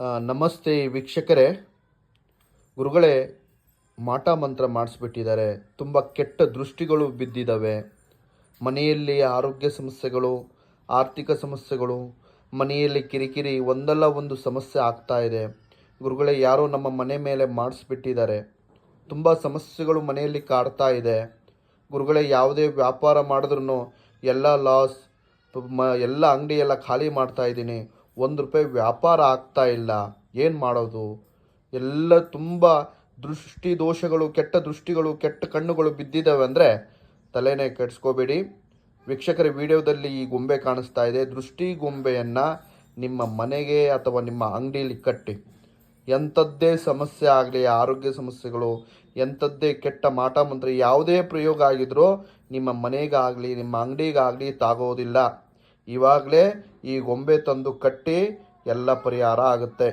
ನಮಸ್ತೆ ವೀಕ್ಷಕರೇ. ಗುರುಗಳೇ, ಮಾಟ ಮಂತ್ರ ಮಾಡಿಸ್ಬಿಟ್ಟಿದ್ದಾರೆ. ತುಂಬ ಕೆಟ್ಟ ದೃಷ್ಟಿಗಳು ಬಿದ್ದಿದ್ದಾವೆ. ಮನೆಯಲ್ಲಿ ಆರೋಗ್ಯ ಸಮಸ್ಯೆಗಳು, ಆರ್ಥಿಕ ಸಮಸ್ಯೆಗಳು, ಮನೆಯಲ್ಲಿ ಕಿರಿಕಿರಿ ಒಂದಲ್ಲ ಒಂದು ಸಮಸ್ಯೆ ಆಗ್ತಾ ಇದೆ. ಗುರುಗಳೇ, ಯಾರೋ ನಮ್ಮ ಮನೆ ಮೇಲೆ ಮಾಡಿಸ್ಬಿಟ್ಟಿದ್ದಾರೆ. ತುಂಬ ಸಮಸ್ಯೆಗಳು ಮನೆಯಲ್ಲಿ ಕಾಡ್ತಾ ಇದೆ. ಗುರುಗಳೇ, ಯಾವುದೇ ವ್ಯಾಪಾರ ಮಾಡಿದ್ರೂ ಎಲ್ಲ ಲಾಸ್ ಎಲ್ಲ ಅಂಗಡಿ ಎಲ್ಲ ಖಾಲಿ ಮಾಡ್ತಾ ಇದ್ದೀನಿ. ಒಂದು ರೂಪಾಯಿ ವ್ಯಾಪಾರ ಆಗ್ತಾ ಇಲ್ಲ, ಏನು ಮಾಡೋದು? ಎಲ್ಲ ತುಂಬ ದೃಷ್ಟಿ ದೋಷಗಳು, ಕೆಟ್ಟ ದೃಷ್ಟಿಗಳು, ಕೆಟ್ಟ ಕಣ್ಣುಗಳು ಬಿದ್ದಿದ್ದಾವೆ ಅಂದರೆ ತಲೆನೇ ಕೆಡಿಸ್ಕೋಬೇಡಿ. ವೀಕ್ಷಕರ, ವಿಡಿಯೋದಲ್ಲಿ ಈ ಗೊಂಬೆ ಕಾಣಿಸ್ತಾ ಇದೆ. ದೃಷ್ಟಿ ಗೊಂಬೆಯನ್ನು ನಿಮ್ಮ ಮನೆಗೆ ಅಥವಾ ನಿಮ್ಮ ಅಂಗಡಿಯಲ್ಲಿ ಕಟ್ಟಿ. ಎಂಥದ್ದೇ ಸಮಸ್ಯೆ ಆಗಲಿ, ಆರೋಗ್ಯ ಸಮಸ್ಯೆಗಳು, ಎಂಥದ್ದೇ ಕೆಟ್ಟ ಮಾಟ ಮಂತ್ರ ಯಾವುದೇ ಪ್ರಯೋಗ ಆಗಿದ್ರೂ ನಿಮ್ಮ ಮನೆಗಾಗಲಿ, ನಿಮ್ಮ ಅಂಗಡಿಗಾಗಲಿ ತಾಗೋದಿಲ್ಲ. ಇವಾಗಲೇ ಈ ಗೊಂಬೆ ತಂದು ಕಟ್ಟಿ ಎಲ್ಲ ಪರಿಹಾರ ಆಗುತ್ತೆ.